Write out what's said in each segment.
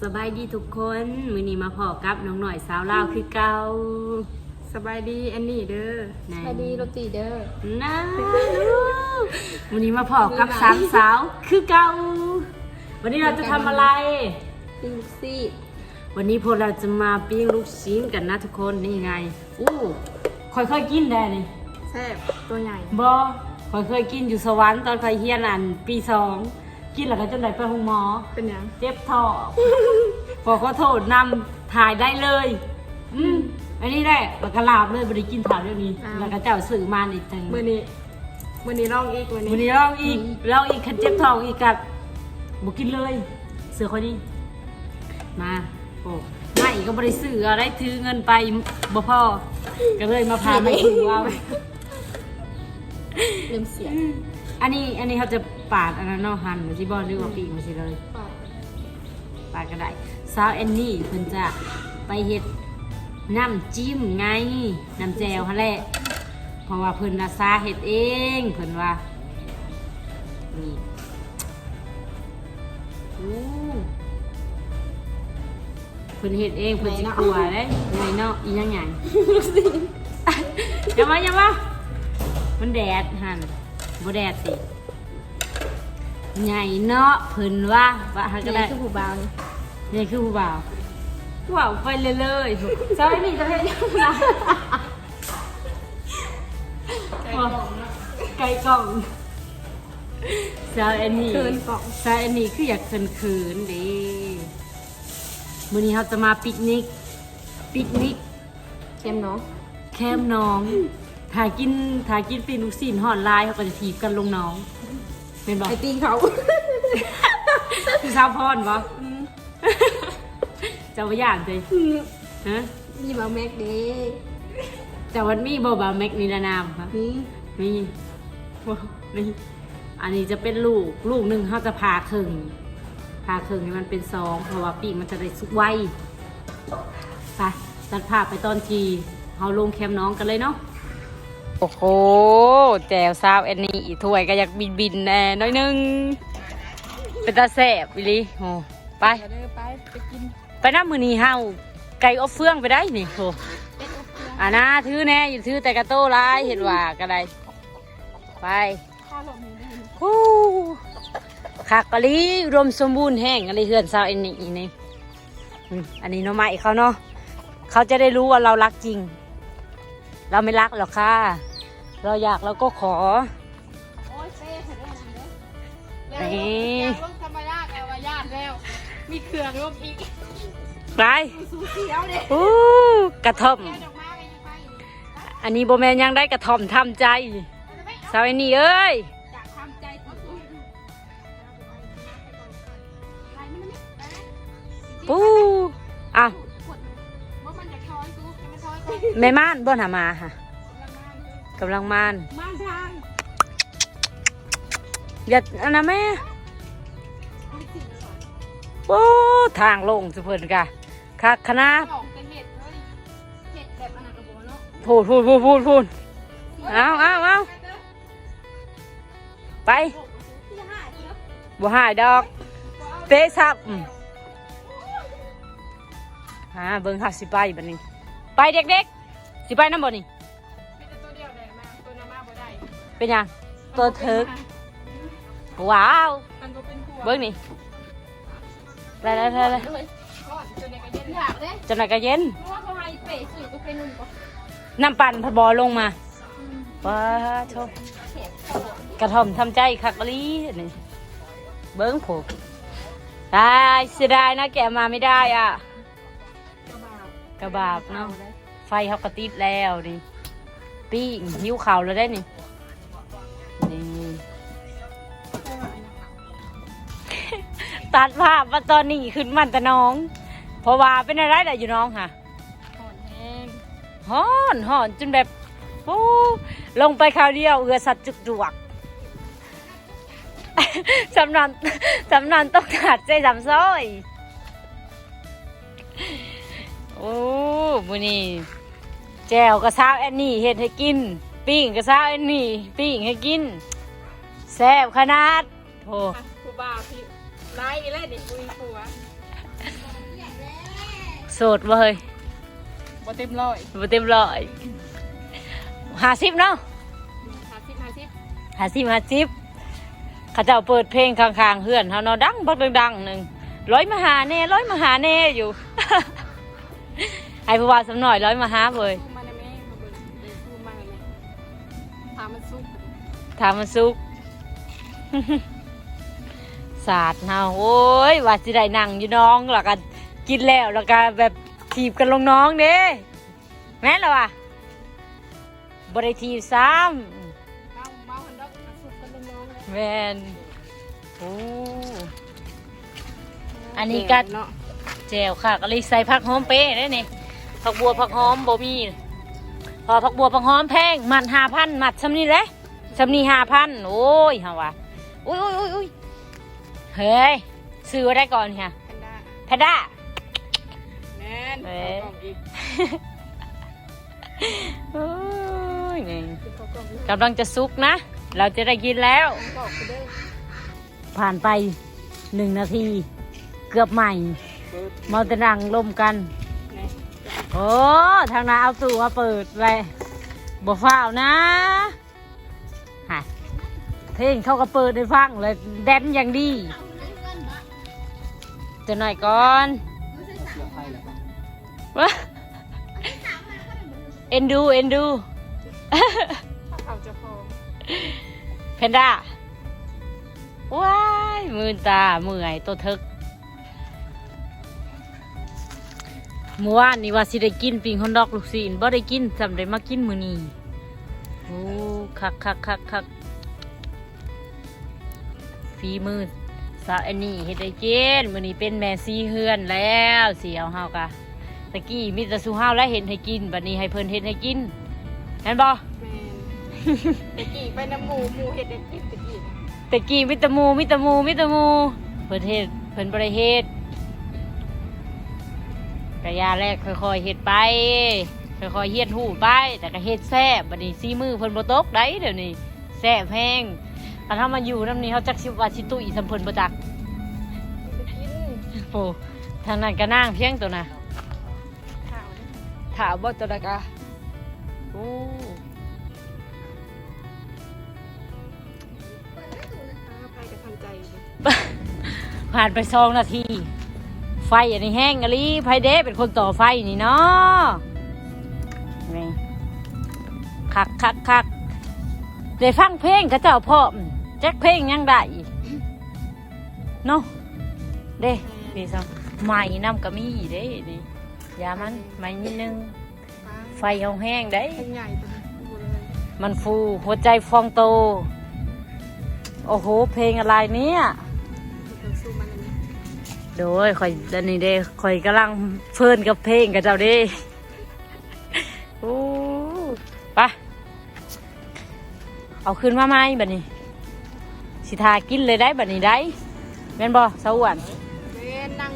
สบายดีทุกคนมือนี้มาพอกับน้องหน่อยสาวลาวคือเก่าสบายดีอันนี้เด้อไหนสวัสดีโรตีเด้อนะวันนี้มาพอกับสามสาวคือเก่าวันนี้เราจะทำอะไรปิ้งซี่วันนี้พวกเราจะมาปิ้งลูกชิ้นกันนะทุกคนนี่ไงอู้ค่อยๆกินได้นี่แซ่บตัวใหญ่บอค่อยเคยกินอยู่สวรรค์ตอนเคยเฮียนอันปีสอง กินแล้วก็จนได้ไปห้องหมอ เป็นหยังเจ็บท้องพอเขาโทษนำถ่ายได้เลย อืมอันนี้แหละแล้วก็ลาบเลยบริกินถ่ายเรื่องนี้ แล้วก็เจ้าสื่อมาอีกจังมื้อนี้มื้อนี้ลองอีกมื้อวันนี้นี้ลองอีกลองอีกคันเจ็บท้องอีกกับบุกินเลย เสือคนนี้ มาโอ้มาอีกก็บริสื่ออะไรถือเงินไปบ่พอก็เลยมาพามาถือเอาเริ่มเสียง อันนี้อันนี้เขาจะ ปาดอันนั้นเนาะหั่นมันสิบอลหรือว่าปีกมันสิเลย ปากปาดก็ได้สาวแอนนี่เพิ่นจะไปเฮ็ดน้ำจิ้มไง น้ำแจวฮะแหละเพราะว่าเพิ่นน่ะซาเฮ็ดเองเพิ่นว่านี่อู้เพิ่นเฮ็ดเองเพิ่นสิกลัวเด้ไงเนาะอีหยังหยังอย่ามาอย่ามามันแดดหั่นบ่แดดสิ ใหญ่เนาะเพิ่นว่าว่าหาก็นี่ได้คือผู้บ่าวนี่นี่คือผู้บ่าวผู้บ่าวไปเลยเลยๆสาวไอ้นี่จะให้ยังไงไก่กล่องสาวไอ้นี่เคินกล่องสาวไอ้นี่คืออยากเขินเขินๆเดิมื้อนี้เราจะมาปิกนิก ปิกนิกเข้มเนาะแคมป์น้องถ่ายกินถ่ายกินปีนลูกศิลหอดลายเขาก็จะถีบกันลงน้อง เป็นบอกไอตีเขาคือสาวพรบอเจ้าว่าอย่างเลยฮะมีบาวแม็กเด้เจ้าวันมีบอบาแม็กนิรนามครับนี่มีบ่นี่อันนี้จะเป็นลูกลูกหนึ่งเขาจะพาครึ่งพาครึ่งให้มันเป็นซองเพราะว่าปีกมันจะได้สุกไวไปตัดภาพไปตอนทีเขาลงแคมป์น้องกันเลยเนาะ โอ้โห แจวซาวแอนนี่อีถ้วยก็อยากบินบินๆแน่น้อยหนึง เป็นตาแสบวิลีโอ้ไป เด้อไปไปกินไปน้ำมือนีเฮาไก่อบเฟืองไปได้นี่โหเป็นโอเคอ่านะถือแน่อยู่ถือแต่กระโต้ร้ายเห็นว่าก็ได้ไปข้าวหลมนี่ฮู้คักกะลีรวมสมบูรณ์แห้งอะไรเฮือนซาวแอนนี่อีนี่อืมอันนี้หน้องใหม่เขาเนาะเขาจะได้รู้ว่าเรารักจริง เราไม่รักหรอกค่ะ เราอยากเราก็ขอ โอ้ยเซ่เถอะเด้อนั่นเด้อแล้วนี่แล้วลงธรรมดาแกว่าญาติแล้ว มีเครื่องลงอีกไปสูเขียวเด้อู้กระท่อมแกดอกไม้ก็ยังไปอีกอันนี้โบแมนยังได้กระท่อมทำใจสาวไอ้นี่เอ้ย อยากทำใจสุดๆปูอ้าว แม่ม่านบ่หามาค่ะกำลังมานมาทางอย่าอันนั้นแม่โอ้ทางลงสุเพิ่นกะคักคณะหลอกเป็นเห็ดเฮ้ยเห็ดแบบอนาคตเนาะพูดพูดพูดพูดพูดเอาเอาเอาไปที่ห้าเนาะบ่หายดอก เตะซับอืมอ่าเบิ่งเขาสิไปบัดนี้ ไปเด็กๆ สิไปน้ำบ่นี่มีแต่ตัวเดียวแดงมาตัวน้ำมาบ่ได้เป็นยังตัวเถิกว้าว มันบ่เป็นผัวเบิ่งนี่ไปเลยไปเลยก่อนตัวนี้ก็เย็นอยากเด้จนไหนก็เย็นเพราะว่าเขาให้เป๋สุดก็เป็นนุ่นก็น้ำปั่นพัดบอลงมาว้าโชกระท่อมทำใจคักกะลีนี่เบิ้งผูกได้เสียดายนะแกะมาไม่ได้อะ กระบาบเนาะไฟเขาก็ติดแล้วนี่ปิ้งหิวข่าวแล้วได้นี่นี่ตัดภาพมาตอนนี้ขึ้นมันแต่น้อง เพราะว่าเป็นอะไรแต่อยู่น้องค่ะหอนแห้งฮ้อนฮ้อนจนแบบโอ้ลงไปคราวเดียวเอือสัตว์จุกจวกสำนอนสำนอนต้องขาดใจสามซ้อย โอ้บุนี่แจวกระซ้าวแอนนี่เห็ดให้กิน ปิ้งกระซ้าวแอนนี่ปิ้งให้กินแซ่บขนาดโอ้ครูบาพี่ไล่อีเล่เด็กคุยผัวโสดบ่เฮ้ยบ่เต็มร้อยบ่เต็มร้อยห้าสิบเนาะหาสิบหาสิบห้าสิบห้าสิบเขาเจ้าเปิดเพลงข้างๆเฮือนเฮาเนาะดังบักดังๆหนึ่งร้อยมาหาแน่ร้อยมาหาแน่อยู่ ไอ้ผู้ว่าสำหน่อยร้อยมาหาเว้ยสู้มาในแม่มาเบิ่งเบิ่งสู้มาในแม่ถามมันสุกถามมันสุกสาดเฮาโอ้ยว่าสิได้นั่งอยู่น้องแล้วก็กินแล้วแล้วก็แบบถีบกันลงน้องเด้แม่นแล้ววะบ่ได้ถีบซ้เมาเมาหันดอกมาสุกกันลงน้องเลยำแม่นโอ้อันนี้ก็เนาะแจวค่ะก็เลยใส่ผักหอมเป๊ะได้นี่ ผักบัวผักหอมบ่มีพอผักบัวผักหอมแพงมัดห้าพันมัดซำนี้แหละซำนี้ห้าพันโอ้ยฮะวะอุ้ยอุ้ยอุ้ยอุ้ยเฮ้ยซื้อไว้ได้ก่อนค่ะแพนด้าแพนด้าแม่นเอ้เอายกล่องอีกโอ้ยนี่คือเขากล่องอีกกำลังจะซุกนะ เราจะได้กินแล้วกล่องไปเด้อผ่านไปหนึ่งนาที เกือบใหม่เปิดมอตะนังล่มกันไหน โอ้ทางนาเอาตู้มาเปิดเลยบ่ฟ้าวนะฮะเพลงเขาก็เปิดให้ฟังเลยแดนอย่างดีจะหน่อยก่อนวะเอ็นดูเอ็นดูเอาเจะพองเพนด้าว้ายมือตาเมื่อยตัวทึก เมื่อวานนี่ว่าสิได้กินปิงฮอนดอกลูกศิลบ่ได้กินจำได้มากินมื้อนี้โอ้คักคักคักคักฝีมือสาวอันนี้เฮ็ดได้กินมื้อนี้เป็นแม่ซีเฮือนแล้วสิเอาเฮากะตะกี้มีแต่สุเฮาและเห็นให้กินบัดนี้ให้เพิ่นเฮ็ดให้กินเห็นบ่แม่นตะกี้ไปน้ำหมูหมูเห็ดเด็ดกินตะกี้ตะกี้มิตรมูมิตรมูมิตรมูเพิ่นเฮ็ดเพิ่นบ่ได้เฮ็ด กะยาแรกค่อยๆเฮ็ดไปค่อยๆเฮ็ดหูไปแต่ก็เฮ็ดแซ่บบัดนี้ซีมือเพิ่นบ่ตกได้เดี๋ยวนี้แซ่บแพงถ้าทามาอยู่นำนี้เฮาจักสิว่าสิตุ้ยสำเพิ่นบ่จักไปกินโอ้ทางนั้นก็นางเพียงตัวน่ะข้าวนะถามบ่ตัวน่ะกะโอ้เอาไปกับทันใจอยู่ดิผ่านไปสองนาที ไฟอันนี้แห้งอะลีไผเด้เป็นคนต่อไฟนี่เนาะนี่คักคักคักได้ฟังเพลงเขาเจ้าพ่อแจ็คเพลงยังได้เนาะเด้นี่ซัใหม่น้ำกะมีเด้นี่ยามันใหม่นิดนึง ไฟเอาแห้งได้ เป็นใหญ่ตัวนี้ดูเลยมันฟูหัวใจฟองโต โอ้โห เพลงอะไรเนี่ย โดยคอยตอนนี้เด้คอยกำลังเพลินกับเพลงกับเจ้าเด้โอ้ไปะเอาขึ้นมาไหมบัดนี้ สิทากินเลยได้บัดนี้ได้แม่นบ่สวรรค์เว้นนั่ง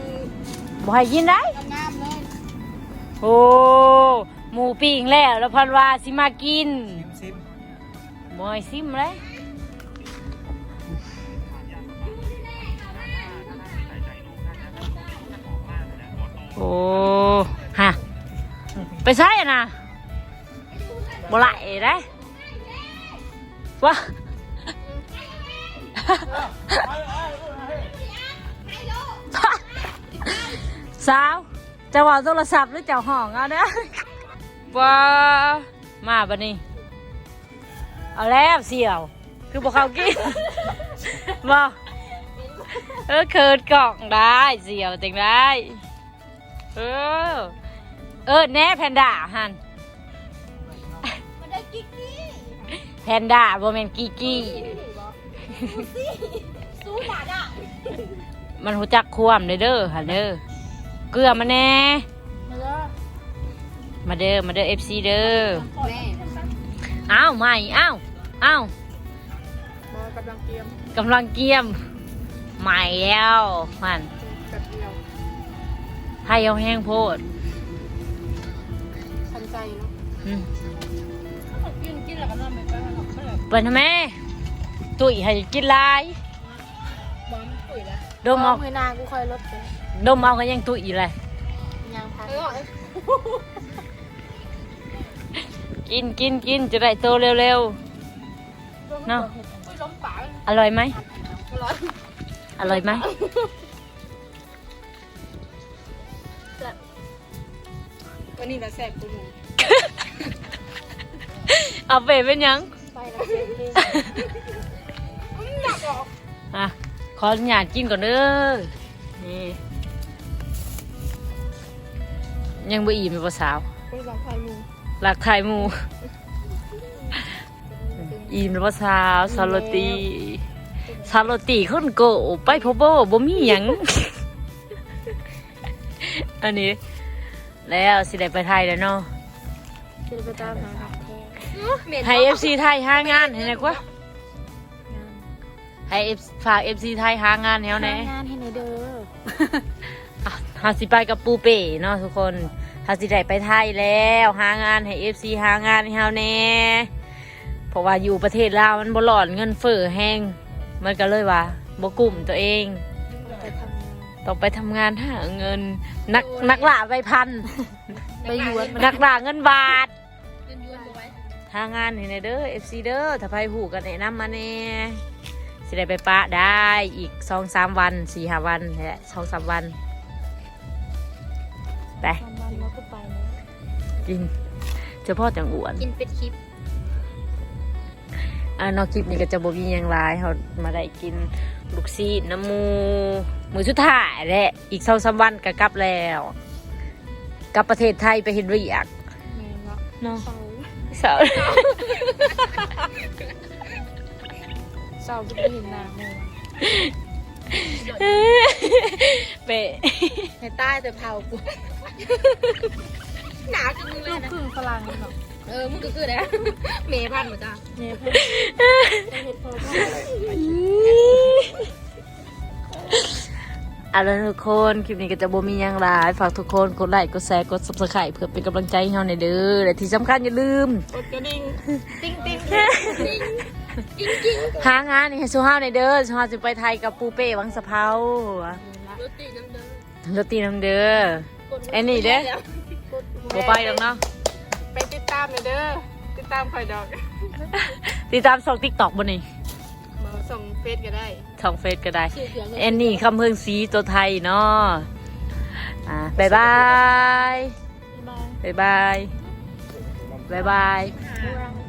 บ่ให้กินได้งามๆเลยโอ้หมูปิ้งแล้วแล้วพันว่าสิมากินบ่ให้ซิมเลย โอ้ฮะไปใช่อะนะบ่ไหลได้วะสาวจะว่าโทรศัพท์หรือเจ้าห้องเอาเด้อว้ามาบันนี้เอาแล้วเสี่ยว คือบอกเขากินบอกเออเคิดกล่องได้เสี่ยวเต็งได้ เออ เออ แน่แพนด้าฮันมันได้กิ๊กกี้แพนด้าโบแมนกีกี้ สู้หมาด่ะมันหูจักความเด้อเด้อฮันเด้อ เกลือมาแน่ เนื้อมาเด้อ มาเด้อเอฟซีเด้อ แม่อ้าวใหม่อ้าวอ้าวบอกำลังเตรียมกำลังเกียม ใหม่แล้วมันแบบเดียว ไทยเอาแห้งโพดทันใจเนาะอืมกินกินแล้วก็นอนไปไปมันออกมาแล้วเปิดทำไมตุ๋ยให้กินหลายบอมปุ๋ยแล้วดมเอามือนากูคอยลดไปดมเอาก็ยังตุ๋ยเลยยางพันเออกินกินกินจะได้โตเร็วๆเนาะอุ้ยล้มป่าอร่อยไหมร้อนอร่อยไหม นนี้เราแซ่บกูหมูเอาไปเป็นหยังไปแล้วเซ็นเล่นหนักออกอะขออนุญาตกินก่อนเด้อนี่ยังบ่อิ่มเลยบ่สาวไปลองไฟมูหลักถ่ายหมูอิ่มแล้วบ่สาวซาโลตีซาโลตีคนโกไปพบบ่บ่มีหยังอันนี้ แล้วสิได้ไปไทยแล้วเนาะจะไปตามหาหักแท้ให้ FC ไทยหางานให้หน่อยกว่าให้ F ฝาก FC ไทยหางานให้เฮาแหน่งานให้ในเด้ออะเฮาสิไปกับปูเป้เนาะทุกคนเฮาสิได้ไปไทยแล้วหางานให้ FC หางานให้เฮาแหน่เพราะว่าอยู่ประเทศลาวมันบ่หลอนเงินเฟ้อแห้งมันก็เลยว่าบ่กลุ่มตัวเองไปทำงาน ต้องไปทำงานหาเงิน นักนักล่าใบพัน ไปหยวนมันนักล่าเงินบาทยืนยืนเอาไว้หางานให้แหน่เด้อ FC เด้อถ้าไผหูกันแนะนำมาแน่สิได้ไปปะได้อีก2-3วัน4-5วันนี่แหละ2-3วัน ไปทำวันแล้วก็ไปแล้วกินเฉพาะจังอ้วน กินเป็ดคลิป อ่านอกคลิปนี้ก็จะบอกยิงยังหลายเขามาได้กินลูกซีดน้ำมูมือสุดท้ายแหละอีกสองสามวันก็กลับแล้ว กลับประเทศไทยไปเห็นเรียกแม่เนาะเนาะเศร้าเสาเศร้าจะไปเห็นหน้าแม่เปะในใต้แต่เผากู หนาจังมึงเลลูยกนะ ครึ่งฝรั่งเนาะเออ มึงก็คือนะเมย์พันเหมือนจ้าแม่เพิ่งไปเห็ดพอพ่อเอาละทุกคนคลิปนี้ก็จะบ่มีหยังหลายฝากทุกคนกดไลค์กดแชร์กด subscribe เพื่อเป็นกำลังใจให้เราในอยเด้อและที่สำคัญอย่าลืม กดกระดิ่งติ้งติ้งหางานนี่ให้สู้เฮาในอยเด้อสู้เฮาจะไปไทยกับปูเป้วังสะเพารถตีน้ำเดินรถตีน้ำเด้อ ไอ้นี่เด้อ บ่ไปหรอกเนาะ ไปติดตามเลยเด้อ ติดตามคอยดอกติดตามช่อง TikTok บ่นี่มาส่งเฟซก็ได้ช่องเฟซก็ได้ ชื่อเสียงแอนนี่คำเพิงสีตัวไทยเนาะอ่าบายบาย บ๊ายบายบายบายบายบายบ๊ายบาย